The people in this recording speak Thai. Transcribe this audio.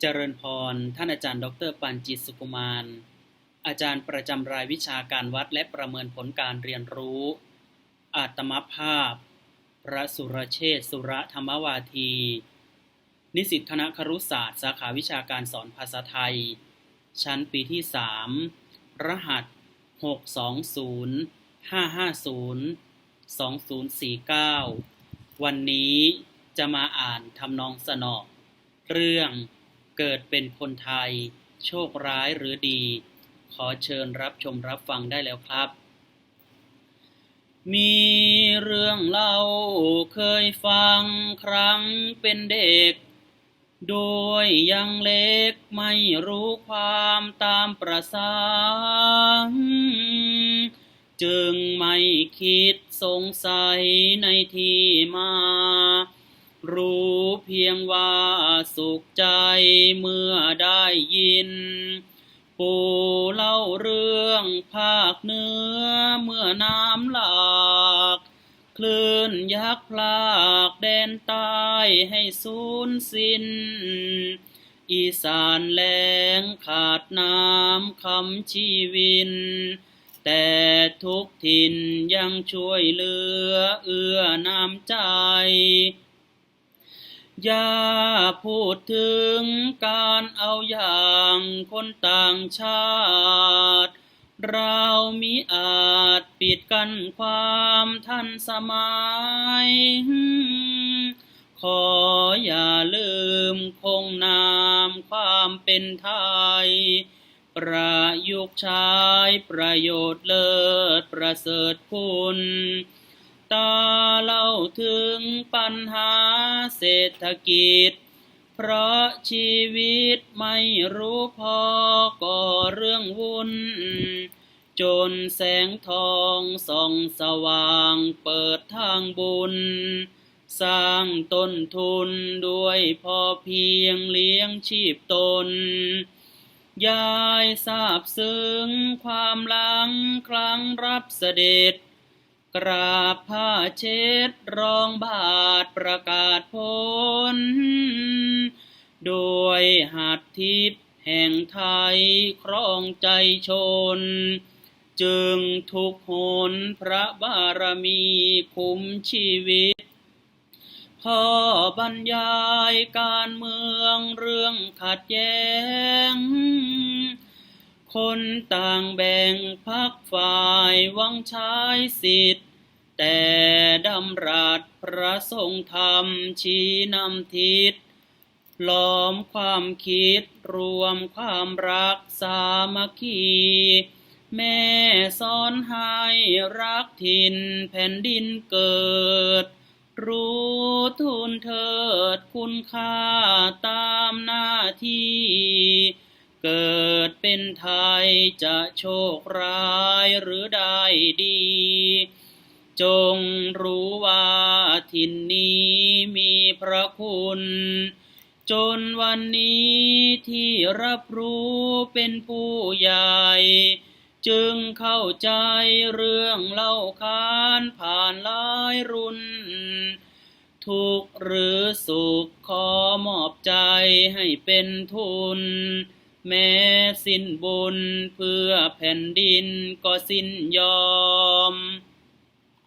เจริญพร ท่านอาจารย์ ดรปันจิตสุกุมาร อาจารย์ประจำรายวิชาการวัดและประเมินผลการเรียนรู้ อาตมภาพ พระสุรเชษฐสุรธรรมวาที นิสิตคณะครุศาสตร์ สาขาวิชาการสอนภาษาไทย ชั้นปีที่ 3 รหัส 620 550 2049 วันนี้จะมาอ่านทำนองสนอเรื่อง เกิดเป็นคนไทย โชคร้ายหรือดี ขอเชิญรับชมรับฟังได้แล้วครับ มีเรื่องเล่าเคยฟังครั้งเป็นเด็ก โดยยังเล็กไม่รู้ความตามประสาจึงไม่คิดสงสัยในที่มา รู้เพียงว่าสุขใจเมื่อได้ยิน ปู่เล่าเรื่องภาคเหนือเมื่อน้ำหลากคลื่นยักษ์พลากแดนใต้ให้สูญสิ้น อีสานแรงขาดน้ำคำชีวิน แต่ทุกถิ่นยังช่วยเหลือเอื้อน้ำใจ ย่าพูดถึงการเอาอย่างคนต่างชาติ เรามิอาจปิดกั้นความทันสมัย ขออย่าลืมคงนามความเป็นไทย ประยุกต์ใช้ประโยชน์เลิศประเสริฐคุณ ตาเล่าถึงปัญหาเศรษฐกิจ เพราะชีวิตไม่รู้พอก็เรื่องวุ่น จนแสงทองส่องสว่างเปิดทางบุญ สร้างต้นทุนด้วยพอเพียงเลี้ยงชีพตน ยายทราบซึ้งความหลังครั้งรับเสด็จ กราบผ้าเช็ดรองบาทประกาศผล โดยหัดทิพย์แห่งไทยครองใจชน จึงทุกหนพระบารมีคุ้มชีวิตพ่อบรรยายการเมืองเรื่องขัดแย้ง คนต่างแบ่งพักฝ่ายวังใช้สิทธิ์แต่ดำรัสพระทรงธรรมชี้นำทิศล้อมความคิดรวมความรักสามัคคี แม่สอนให้รักถิ่นแผ่นดินเกิด รู้ทุนเถิดคุณค่าตามหน้าที่ เกิด เป็นไทยจะโชคร้ายหรือได้ดี จงรู้ว่าถิ่นนี้มีพระคุณ จนวันนี้ที่รับรู้เป็นผู้ใหญ่ จึงเข้าใจเรื่องเล่าขานผ่านหลายรุ่นทุกหรือสุขขอมอบใจให้เป็นทุน แม้สิ้นบุญเพื่อแผ่นดินก็สิ้นยอม